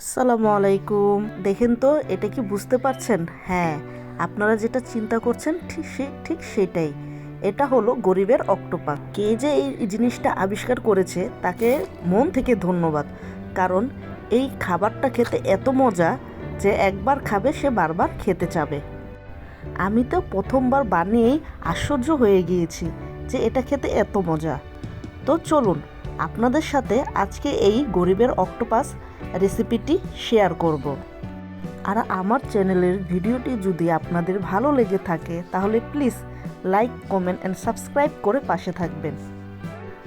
আসসালামু আলাইকুম। দেখেন তো, এটা কি বুঝতে পারছেন? হ্যাঁ আপনারা যেটা চিন্তা করছেন ঠিক সে- ঠিক সেটাই। এটা হলো গরিবের অক্টোপাস কে যে এই জিনিসটা আবিষ্কার করেছে, তাকে মন থেকে ধন্যবাদ। কারণ এই খাবারটা খেতে এত মজা যে একবার খাবে, সে বারবার খেতে চাবে। আমি তো প্রথমবার বানিয়েই আশ্চর্য হয়ে গিয়েছি যে এটা খেতে এত মজা। তো চলুন আপনাদের সাথে আজকে এই গরিবের অক্টোপাস রেসিপিটি শেয়ার করব। আর আমার চ্যানেলের ভিডিওটি যদি আপনাদের ভালো লেগে থাকে, তাহলে please like, comment and subscribe করে পাশে থাকবেন।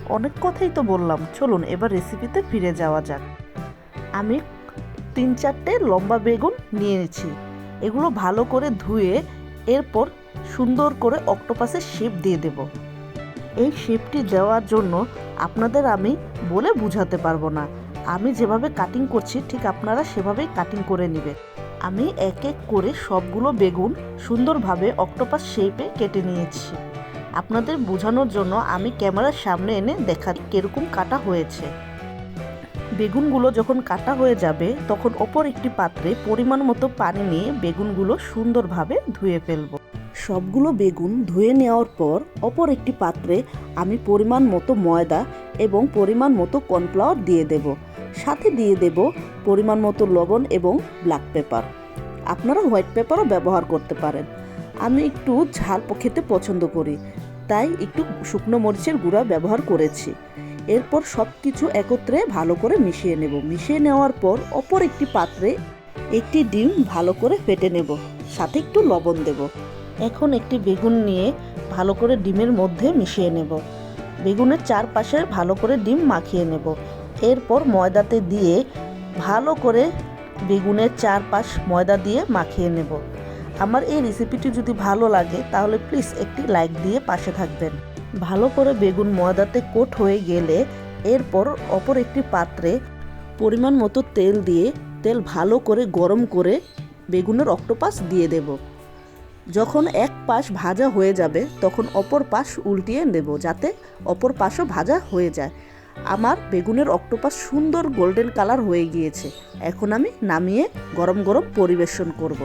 অনেক কথাই তো বললাম, চলুন এবার রেসিপিতে ফিরে যাওয়া যাক। আমি তিন চারটে লম্বা বেগুন নিয়েছি। এগুলো ভালো করে ধুয়ে এরপর সুন্দর করে অক্টোপাসের শেপ দিয়ে দেব। এই শেপটি দেওয়ার জন্য আপনাদের আমি বলে বুঝাতে পারব না। আমি যেভাবে কাটিং করছি, ঠিক আপনারা সেভাবেই কাটিং করে নেবে। আমি এক এক করে সবগুলো বেগুন সুন্দরভাবে অক্টোপাস শেপে কেটে নিয়েছি। আপনাদের বোঝানোর জন্য আমি ক্যামেরার সামনে এনে দেখা কীরকম কাটা হয়েছে। বেগুনগুলো যখন কাটা হয়ে যাবে, তখন অপর একটি পাত্রে পরিমাণ মতো পানি নিয়ে বেগুনগুলো সুন্দরভাবে ধুয়ে ফেলব। সবগুলো বেগুন ধুয়ে নেওয়ার পর অপর একটি পাত্রে আমি পরিমাণ মতো ময়দা এবং পরিমাণ মতো কর্নফ্লাওয়ার দিয়ে দেব। সাথে দিয়ে দেব পরিমাণ মতো লবণ এবং ব্ল্যাক পেপার। আপনারা হোয়াইট পেপারও ব্যবহার করতে পারেন। আমি একটু ঝাল খেতে পছন্দ করি, তাই একটু শুকনো মরিচের গুঁড়া ব্যবহার করেছি। এরপর সব কিছু একত্রে ভালো করে মিশিয়ে নেব। মিশিয়ে নেওয়ার পর অপর একটি পাত্রে একটি ডিম ভালো করে ফেটে নেব। সাথে একটু লবণ দেব। এখন একটি বেগুন নিয়ে ভালো করে ডিমের মধ্যে মিশিয়ে নেব। বেগুনের চারপাশে ভালো করে ডিম মাখিয়ে নেব। এরপর ময়দাতে দিয়ে ভালো করে বেগুনের চারপাশ ময়দা দিয়ে মাখিয়ে নেব। আমার এই রেসিপিটি যদি ভালো লাগে, তাহলে প্লিজ একটি লাইক দিয়ে পাশে থাকবেন। ভালো করে বেগুন ময়দাতে কোট হয়ে গেলে এরপর অপর একটি পাত্রে পরিমাণ মতো তেল দিয়ে, তেল ভালো করে গরম করে বেগুনের অক্টোপাস দিয়ে দেব। যখন এক পাশ ভাজা হয়ে যাবে, তখন অপর পাশ উল্টিয়ে নেব যাতে অপর পাশও ভাজা হয়ে যায়। আমার বেগুনের অক্টোপাস সুন্দর গোল্ডেন কালার হয়ে গিয়েছে। এখন আমি নামিয়ে গরম গরম পরিবেশন করব।